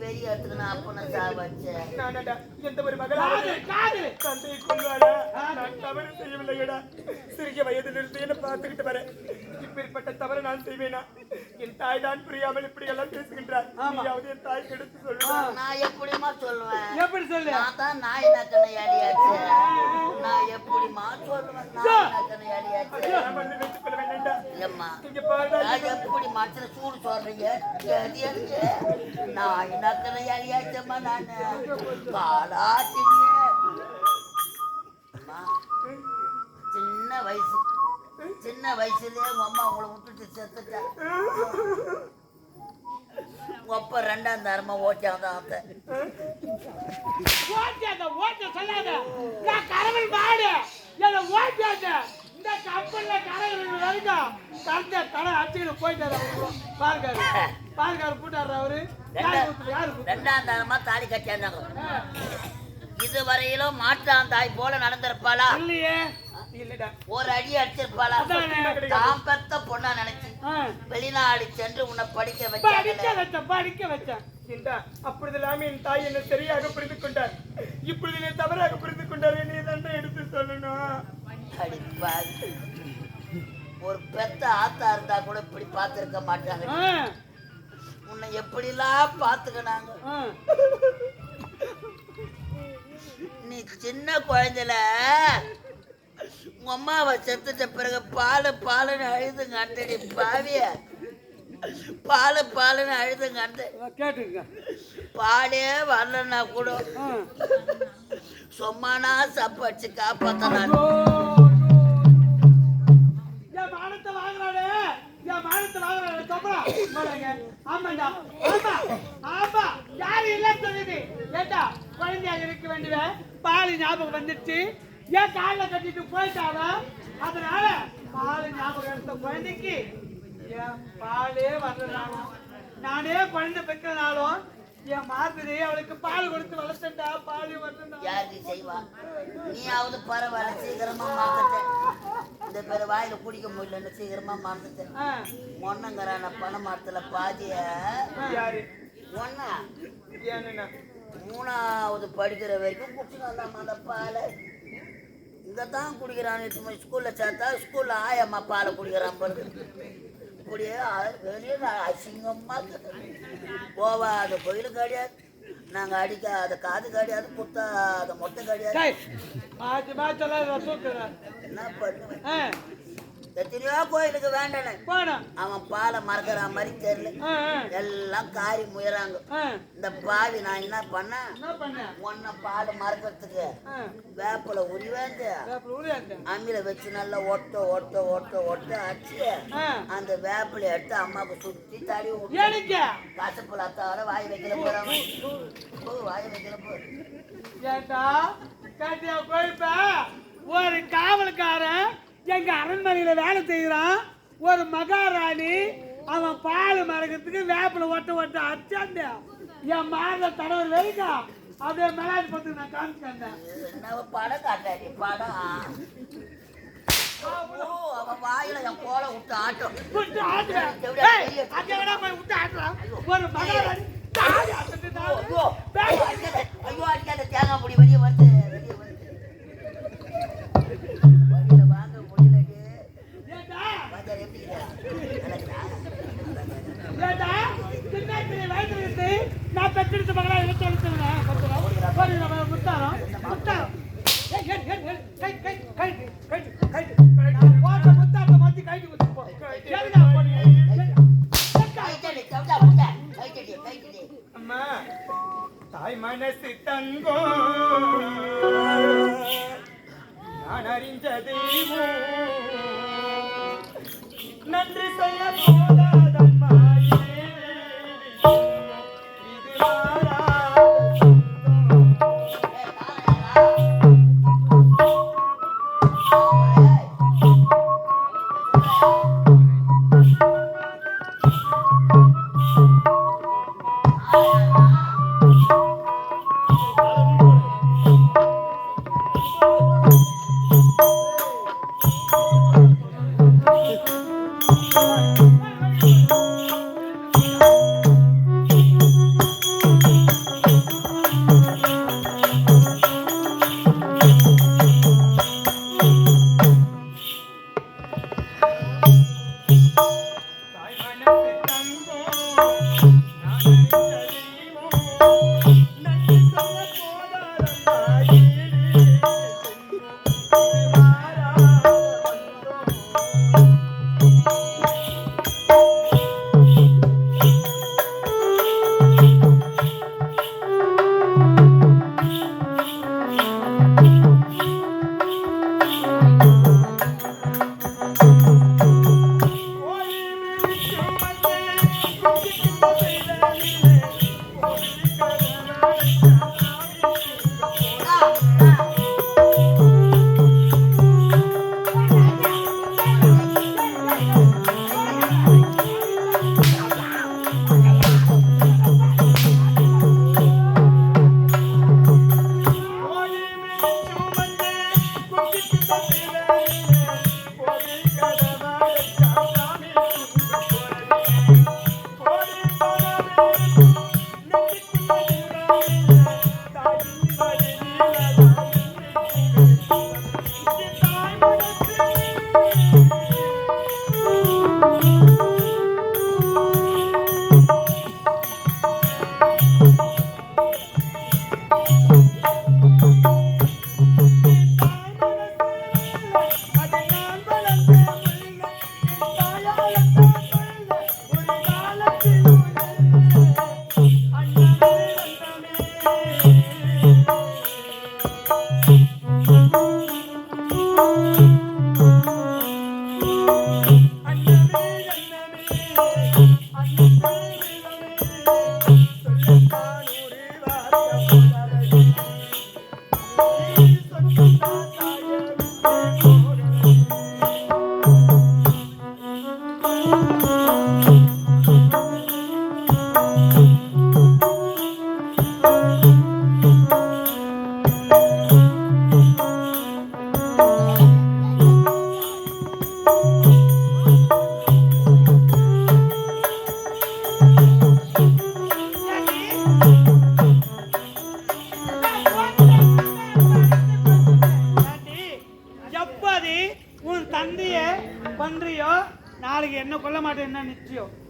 வெறி எடுத்துக்கணும் அப்பனை சாவச்சேன் நானடா எந்த ஒரு மகளாவது காது தந்தையை கொள்வாடா நான் தவறு செய்யவில்லையடா. சிறிய வயதிலிருந்து என்ன பார்த்துக்கிட்டு வரேன் இப்பேற்பட்ட தவறு நான் செய்வேனா? என் தாய் தான் புரியாமல் இப்படி எல்லாம் பேசுகின்றார் நீயாவது என் தாய்க்கு எடுத்து சொல்லுவா நான் எப்படிமா சொல்லுவேன்? எப்படி சொல்லு? நான் தான் நாய் நக்கனை அடியாச்சு. நான் எப்படிமா சொல்லுவேன்? நாய் நக்கனை அடியாச்சு. நான் வந்து வைத்துக் கொள்ள வேண்டாம்டா. ஏம்மா இங்க பாருடா நான் எப்படி மனுஷன சூடு சொல்றீங்க? நான் நக்கனை அடியாச்சம்மா நான் பாலாட்டினிய சின்ன வயசு சின்ன வயசுலயே உங்க அம்மா உங்களை விட்டுட்டு செத்துட்டா உங்க அப்பா ரெண்டாம் தரமா ஓட்டாங்க அந்த ஓட்டாத ஓட்ட சொல்லாத நான் கரவல் மாடு என்ன ஓட்டாத இந்த கப்பல்ல கரவல் வரைக்கும் கரெக்டா தலை அடிச்சுக்கிட்டு போயிட்டாரு அவரு. பாருக்காரு போட்டாரு அவரு. ரெண்டாம் தரமா தாலி கட்டியாந்தாங்க இதுவரையிலும் மாற்றாந்தாய் போல நடந்திருப்பாளா? இல்லையே. ஒரு அடி அடிச்சிருப்பாளா. தாம் பெத்த பொண்ணா நினைச்சு. வெளிநாடு சென்று உன்னை படிக்க படிக்க வச்சாங்க வச்சேன் படிக்க வச்சேன் என்றா அப்பொழுதெல்லாம் என் தாய் என்னை சரியாக புரிந்து கொண்டார். இப்பொழுது என்னை தவறாக புரிந்து கொண்டார் தான் எடுத்து சொல்லணும். ஒரு பெத்த ஆத்தா இருந்தா கூட இப்படி பார்த்திருக்க மாட்டாங்க. உன்னை எப்படிலாம் பாத்துக்கினாங்க ஆ. நீ சின்ன குழந்தைல உங்க அம்மாவை செத்துட்ட பிறகு பாலு பாலுன்னு அழுதுங்க அண்டடி பாவிய. பாலு பாலுன்னு அழுதுங்க அண்ட கேட்டுங்க பாலே வரலன்னா கூட ஆ. சும்மானா சப்படிச்சு காப்பாத்தனான் ஆமாண்டா ஆமா. ஆமா. யாரு இல்ல சொல்லுது. ஏண்டா குழந்தையாக இருக்க வேண்டிய பால் ஞாபகம் வந்துச்சு ஏன் காலில் கட்டிட்டு போயிட்டாவ அதனால பால் ஞாபகம் எடுத்த குழந்தைக்கு என் பாலே வரலனாலும் நானே குழந்தை பெற்றனாலும் என் மாதிரி அவளுக்கு பால் கொடுத்து வளர்த்தா பால் வரலனா யாருக்கு செய்வா? நீயாவது பரவாயில்ல சீக்கிரமா மாத்தட்டேன் இந்த பேர் வாயில குடிக்க முடியலன்னு சீக்கிரமா மாத்துட்டேன் ஆ. ஒன்னங்கிறான பண மரத்துல பாதிய ஒன்னா மூணாவது படிக்கிற வரைக்கும் குடிச்சுட்டு வந்தாம்மா அந்த பாலை. இங்கே தான் குடிக்கிறான் ஸ்கூலில் சேர்த்தா ஸ்கூலில் ஆயம்மா பாலை குடிக்கிறான் பாருங்க இப்படியே வெளியே நான் அசிங்கமா போவாத கோயிலும் கிடையாது. நாங்கள் அடிக்காத காது கிடையாது குத்தாத மொட்டை கிடையாது. எத்தனையோ கோயிலுக்கு வேண்டானே. அவன் பாலை மறக்கிற மாதிரி தெரியல. எல்லாம் காரி முயறாங்க. இந்த பாவி நான் என்ன பண்ண? ஒன்ன பால் மறக்கிறதுக்கு வேப்பில உரிவாந்து அம்மியில வச்சு நல்லா ஒட்ட ஒட்ட ஒட்ட ஒட்ட அடிச்சு அந்த வேப்பிலை எடுத்து அம்மாவுக்கு சுத்தி தடி விட்டு கசப்புல அத்தாவோட வாய் வைக்கல போறாங்க. வாய் வைக்கல போ. ஏண்டா? காட்டியா கோயிப்ப ஒரு காவல்காரன் எங்க அரண்மனையில வேலை செய்யறான் ஒரு மகாராணி அவன் பால் மறக்கிறதுக்கு வேப்பில ஒட்ட ஒட்ட அடிச்சாண்ட என் மாத தடவை வரைக்கும் அப்படியே மிளாடி பத்து நான் காமிச்சேன் படம் காட்டாடி படம். அவன் வாயில என் கோலை விட்டு ஆட்டம். விட்டு ஆட்டுறேன். வேணா போய் விட்டு ஆட்டுறான். ஒரு மகாராணி ஐயோ ஐயோ, அடிக்காத தேங்காய் பொடி வெளியே வந்து. வயசுல நான் பெற்றெடுத்த மகளா எடுத்து எடுத்துருவேன். முத்தாரம், முத்தாரம். முத்தாரத்தை கைட்டு கொடுத்து அம்மா தாய் மனசு தங்கோ நான் நன்றி சொல்ல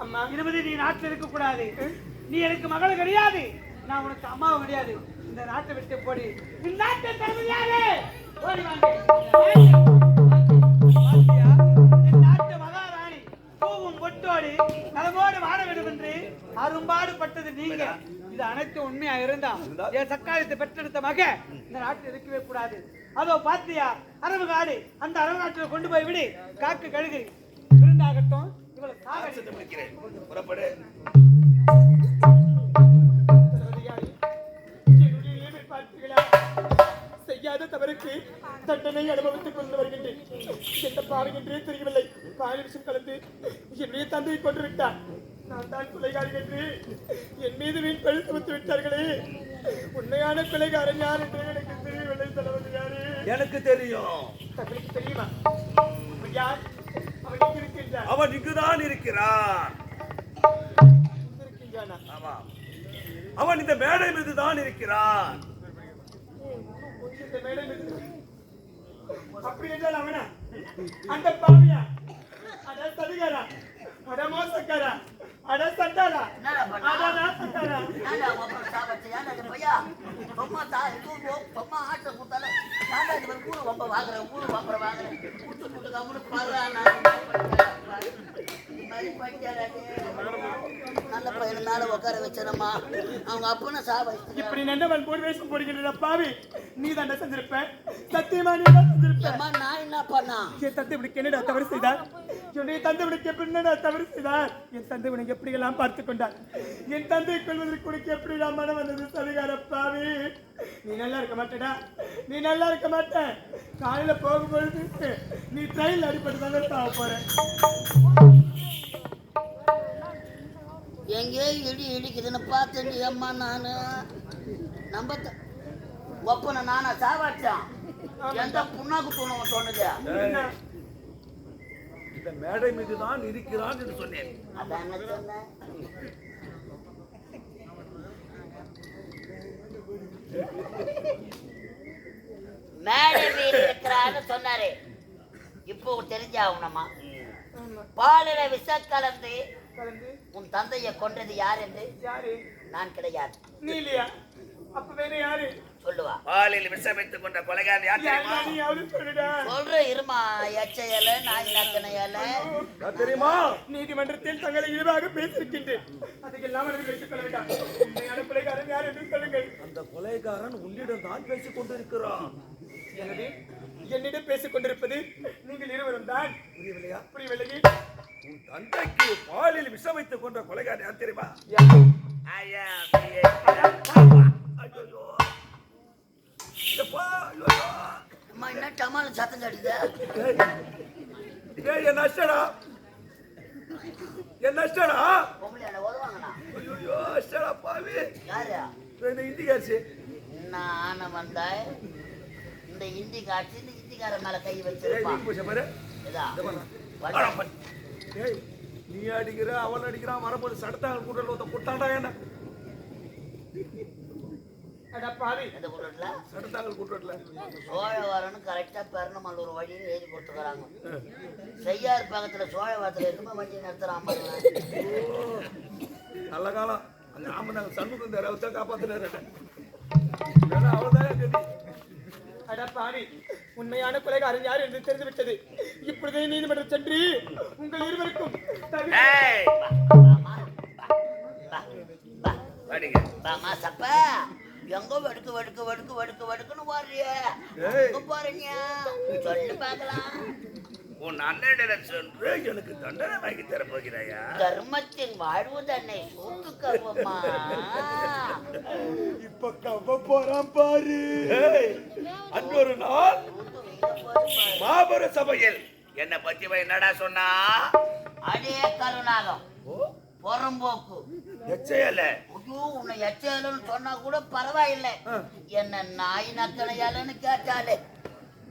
அம்மா. இனிமேல் நீ நாட்டில் இருக்க கூடாது நீ எனக்கு மகள் கிடையாது. நான் உனக்கு அம்மாவும் கிடையாது. இந்த நாட்டை விட்டு போடி. இந்த நாட்டை தருமையாரு ஓடி பொட்டோடி நலமோடு வாழ வேண்டும் என்று அரும்பாடு பட்டது நீங்க. இது அனைத்து உண்மையா இருந்தா என் சக்காலத்தை பெற்றெடுத்த மக இந்த நாட்டில் இருக்கவே கூடாது. அதோ பாத்தியா அரவு காடு அந்த அரவு காட்டுல கொண்டு போய் விடு. காக்கு கழுகு. இவளை சாகடி புறப்படு? செய்யாத தவறுக்கு தண்டனை அனுபவித்துக் கொண்டு வருகின்றேன். எந்த பாவி என்றே தெரியவில்லை. பால் விஷம் கலந்து என்னுடைய தந்தையை கொண்டு விட்டார் நான் தான் கொலைகாரி என்று என் மீது வீண் பழி சுமத்து விட்டார்களே. உண்மையான கொலைகாரன் யார் என்று எனக்கு தெரியவில்லை தளபதியாரே எனக்கு தெரியும். தங்களுக்கு தெரியுமா? யார்? அவன் இங்குதான் இருக்கிறான் எங்கு இருக்கின்றானா ஆமா அவன் இந்த மேடை மீது தான் இருக்கிறான் அப்படி என்றால் அவனா அந்த பாவியா அட சதிகாரா அட மோசக்காரா அட சட்டாரா? அட நாசக்காரா சாவச்சு? ஏன்டா இது பையா? சும்மா தா- சும்மா ஆட்டை கொடுத்தாலே, ஏன்டா இது மாதிரி கூழு வம்ப வாங்குற, கூழு வம்புற வாங்குற? நல்ல பையன் மேல உட்கார வச்சிடமா அவங்க அப்பனை சாவ. இப்படி நண்டவன் போர் வேஷம் போடுகின்ற பாவி. நீ தான் செஞ்சிருப்ப சத்தியமா நீ அம்மா நான் என்ன பண்ணா? என் தந்தை இப்படி என்னடா தவறு செய்தார்? என்னுடைய தந்தை உனக்கு எப்படி என்னடா தவறு செய்தார்? என் தந்தை உனக்கு எப்படி எல்லாம் பார்த்து கொண்டார்? என் தந்தை கொள்வதற்கு உனக்கு எப்படி நான் மனம் வந்தது நீ நல்லா இருக்க மாட்டடா. நீ நல்லா இருக்க மாட்ட. காலையில போகும்பொழுது நீ ட்ரெயின் அடிப்பட்டு தானே சாவ போற. எங்கேயோ இடி இடிக்குதுன்னு பார்த்தேன் அம்மா நானு? நம்ப த- ஒப்பனை நானா சாவாச்சான் எந்த புண்ணாக்கு தூணவன் சொன்னது? இந்த மேடை மீது தான் இருக்கிறான் என்று சொன்னேன். மேடை மீறி இருக்கிறான்னு சொன்னாரு. இப்போ தெரிஞ்சாகணுமா பாலில விஷ கலந்து கலந்து உன் தந்தையை கொன்றது யார் என்று? யாரு? நான் கிடையாது. நீ இல்லையா அப்ப வேற யாரு? சொல்லுவா. பாலில் விஷமித்துக் கொண்ட கொலைகாரன் யார் தெரியுமா? சொல்ற இருமா எச்சையல நாய் தெரியுமா? நீதிமன்றத்தில் தங்களை இழிவாக பேசியிருக்கின்றேன். அதுக்கெல்லாம் வைத்துக் கொலைகாரன் யார் என்று சொல்லுங்கள். அந்த கொலைகாரன் உன்னிடம் தான் பேசிக் கொண்டிருக்கிறான். எனவே என்னிடம் பேசிக் கொண்டிருப்பது நீங்கள் இருவரும் தான்? புரியவில்லையா? புரியவில்லையே. உன் தந்தைக்கு பாலில் விஷம் வைத்துக் கொண்ட கொலைகாரன் யார் தெரியுமா? ஐயா ஐயோ. அம்மா என்ன டமால சத்தம் கட்டுதா? டேய், டேய், என் நஷ்டடா என் நஷ்டடா பொம்பளை உதவாங்கண்ணா ஐயோ நஷ்டடா பாவி. யாரு? இந்த இந்திகாரிசி நான் ஆன வந்தாய்? இந்த இந்தி காட்சி இந்த இந்திக்கார மேல கை வச்சிருப்பான். டேய் நீ அடிக்கிற அவன் அடிக்கிறான் வரும்போது சடத்தாங்க கூட்டல் ஒருத்த குட்டாண்டா என்ன? அட பாவி எந்த கூட்டத்துல சடத்தாங்க கூட்டல சோழவரன்னு கரெக்டா பெருநமல்லூர் வழின்னு எழுதி கொடுத்துக்கிறாங்க செய்யார் பக்கத்துல சோழவரத்துல இருக்குமா வண்டி நிறுத்துறான் பாருங்க நல்ல காலம் அந்த ஆமனாங்க சண்முகம் இந்த ரவத்தை உண்மையான கொலைகாரன் யார் என்று தெரிந்துவிட்டது இப்பொழுதே நீதிமன்றம் சென்று உங்கள் இருவருக்கும் தகுதி- பாமா சப்ப எங்க வடுக்கு வடுக்கு வடுக்கு வடுக்கு வடுக்குன்னு. எங்க போறீங்க சொல்லு பார்க்கலாம் உன் அண்ணனிடம் சென்று எனக்கு தண்டனை வாங்கி தர போகிறாயா? தர்மத்தின் வாழ்வு தன்னை சூத்து கருவமா இப்ப கவ போறான் பாரு. ஏய், அன்றொரு நாள் சூத்து வீங்க போது பாரு. மாபெரும் சபையில். என்னை பத்தி என்னடா சொன்னா? அடே கருணாகம். புறம்போக்கு. எச்சையல ஐயோ உன்னை எச்சேலன்னு சொன்னா கூட பரவாயில்லை. என்ன நாய் நக்கலையாலன்னு கேட்டாலே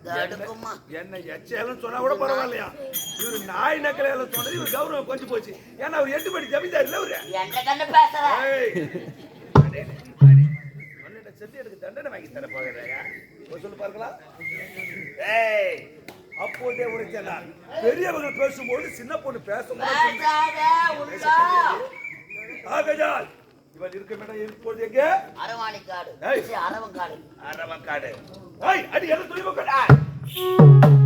தடுக்குமா என்ன எச்சேலம் சொன்னா கூட பரவாயில்லையா? இவரு நாய் நக்கலையால சொன்னது இவர் கௌரவம் கொஞ்சம் போச்சு. ஏன்னா அவர் எட்டு படி ஜமீன்தார் இல்ல அவரு. எந்த கண்ணு பேசுற? செத்து எனக்கு தண்டனை வாங்கி தர போகிறாயா? சொல்லு பார்க்கலாம். ஏய் அப்போதே உரைத்தனார் பெரியவர்கள் பேசும்போது சின்ன பொண்ணு உண்டா? ஆகையால் இவன் இருக்கும் இடம் இப்போது எங்கே? அரவாணிக்காடு. ஏய். அரவங்காடு. அரவக்காடு ஏய், அடி என்ன துணி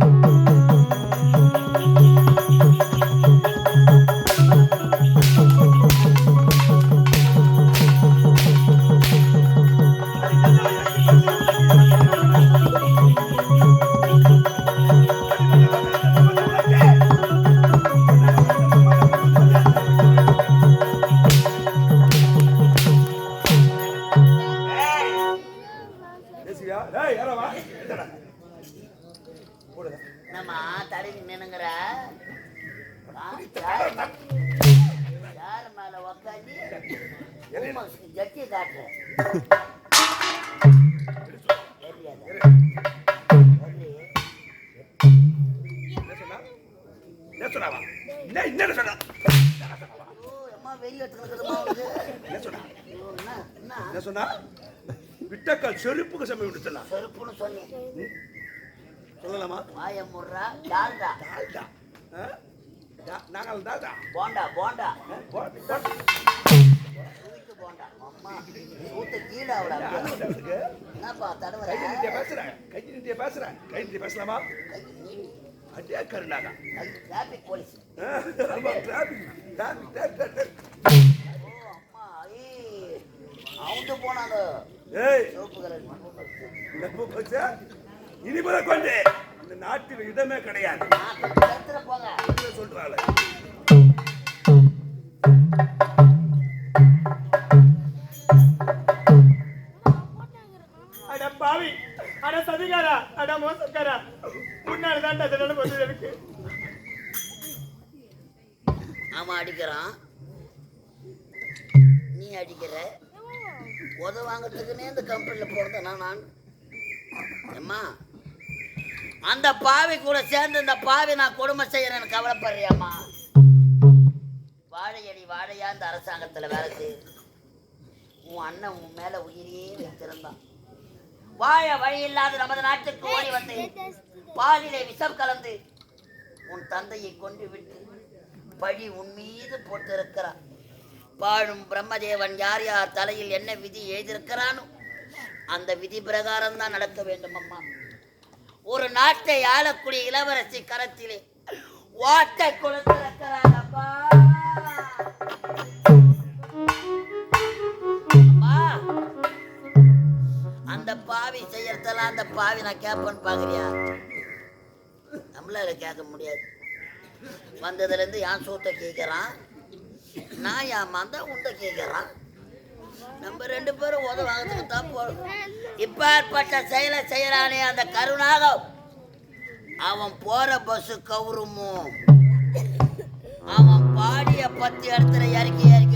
என்ன சொன்னாவா? என்ன என்ன சொன்னா? என்ன சொன்னா? விட்டக்கால் செருப்புக்கு சமயம் சொன்னா. செருப்புன்னு சொன்னேன் சொல்லலாமா வாய முடுறா டால்டா டால்டா. நாங்கள் டால்டா. போண்டா போண்டா போண்டா அம்மா ஊத்த கீழே? என்னப்பா தடவர கை நீட்டியா பேசுறேன் கை நீட்டியா பேசுறேன் கை நீட்டி பேசலாமா அடியா கருணாகா. Traffic police? ஆமா. ஓ அம்மா ஏய் அவுந்து போனாங்க. ஏய் சிவப்பு கலர் நம்ம பச்சா இனி முதல் கொண்டு. இந்த நாட்டில் இடமே கிடையாது. சொல்றாள். அம்மா அந்த பாவி கூட சேர்ந்து இந்த பாவி நான் கொடுமை செய்யறேன்னு கவலைப்படுறியாம்மா? வாழையடி வாழையா இந்த அரசாங்கத்தில் வேலை செய்யுது உன் அண்ணன் உன் மேல உயிரியே வைத்திருந்தான். வாழ வழி இல்லாத நமது நாட்டுக்கு ஓடி வந்து பாலிலே விஷம் கலந்து உன் தந்தையை கொண்டு விட்டு பழி உன் மீது போட்டிருக்கிறான். பாழும் பிரம்மதேவன் யார் யார் தலையில் என்ன விதி எழுதியிருக்கிறானோ அந்த விதி பிரகாரம் தான் நடக்க வேண்டும் அம்மா. ஒரு நாட்டை ஆளக்கூடிய இளவரசி கரத்திலே ஓட்டை கொடுத்திருக்கிறாங்கப்பா அம்மா, அந்த பாவி செய்யறதெல்லாம் அந்த பாவி நான் கேட்பேன்னு பாக்குறியா நம்மளால கேட்க முடியாது. வந்ததுல இருந்து சூத்த கேட்குறான் கேட்கறான் நான் என் மந்த உண்டை கேட்கறான். நம்ம ரெண்டு பேரும் உதவாகிறதுக்கு தான் போகணும் இப்பாற்பட்ட செயலை செய்யறானே அந்த கருணாகம். அவன் போற பஸ் கவுருமோ? அவன் பாடிய பத்து இடத்துல இறக்கி இறக்கி.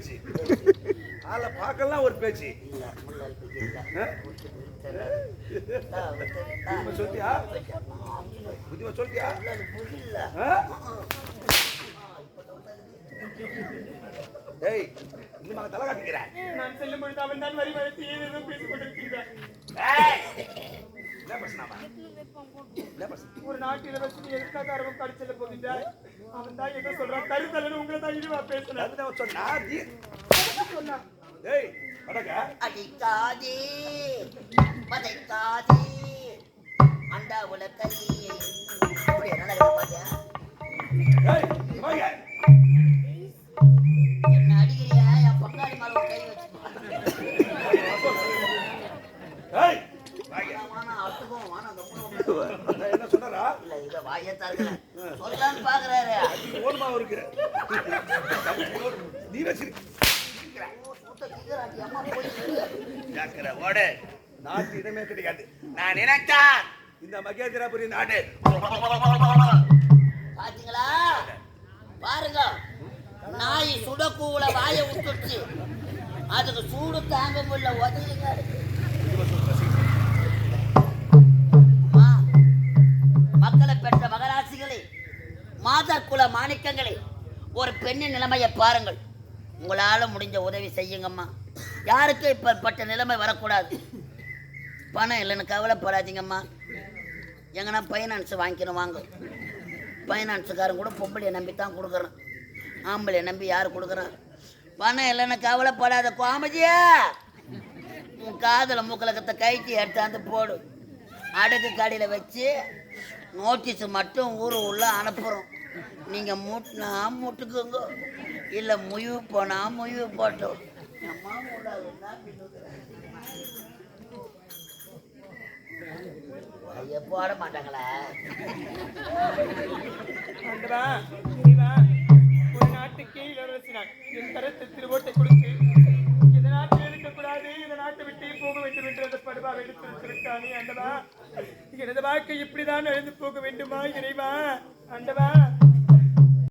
பேச்சு. ஆளை பார்க்கலாம் ஒரு பேச்சு. சொல்லிட்டியா? புரியல ஆ? ஏய் இன்னும் தலை காட்டிக்கிறேன் நான் செல்லும் பொழுது அவன் தான் வரி வளர்த்து ஏதேதோ பேசிக் கொண்டிருக்கின்றான். ஒரு நாட்டு இளவரசி எதுக்காக அரவம் காடி செல்ல போகின்றார் அவன் தான் என்ன சொல்றான்? கருத்தலன்னு உங்களை தான் இழிவா பேசுறான் அதுதான் சொன்னா நீ சொன்னான் ஏய் வடக்க. அடிக்காதே. பதைக்காதே. அண்டா உலக்கை அப்படி நடக்கிற பாத்தியா வாங்க. இந்த மகேந்திராபுரி நாடு. பாத்தீங்களா? பாருங்க. நாய் சுடக்கூல வாயை விட்டுச்சு அதுக்கு சூடு தாங்க முடியல உதவிங்க மக்களை பெற்ற மகராசிகளே மாதர் குல மாணிக்கங்களே ஒரு பெண்ணின் நிலைமையை பாருங்கள். உங்களால் முடிஞ்ச உதவி செய்யுங்கம்மா. யாருக்கும் இப்போ பட்ட நிலைமை வரக்கூடாது. பணம் இல்லைன்னு கவலைப்படாதீங்கம்மா. எங்கன்னா ஃபைனான்ஸ் வாங்கிக்கணும் வாங்க. ஃபைனான்ஸுக்காரன் கூட பொம்பளையை நம்பி தான் கொடுக்குறான். ஆம்பளையை நம்பி யார் கொடுக்குறான்? பணம் இல்லைன்னு கவலைப்படாத கோமதியா. உன் காதில் மூக்கலக்கத்தை கைட்டி எடுத்தாந்து போடு. அடுக்கு கடையில் வச்சு நோட்டீஸ் மட்டும் ஊர் உள்ள அனுப்புகிறோம் நீங்கள் மூட்டினா மூட்டுக்குங்க. இல்லை முயவு போனால் முயவு போட்டோம். அம்மா மூடாதுன்னா பின்னுக்குறேன். ஐயா, மாட்டாங்களா. ஒரு நாட்டுக்கே இளவரசி நான் என் கருத்து திருவோட்டை கொடுத்து இந்த நாட்டில் இருக்கக்கூடாது இந்த நாட்டை விட்டு போக வேண்டும் என்று அந்த படுவா எடுத்து விட்டானே ஆண்டவா. எனது வாழ்க்கை இப்படிதான் எழுந்து போக வேண்டுமா இறைவா? அண்டவா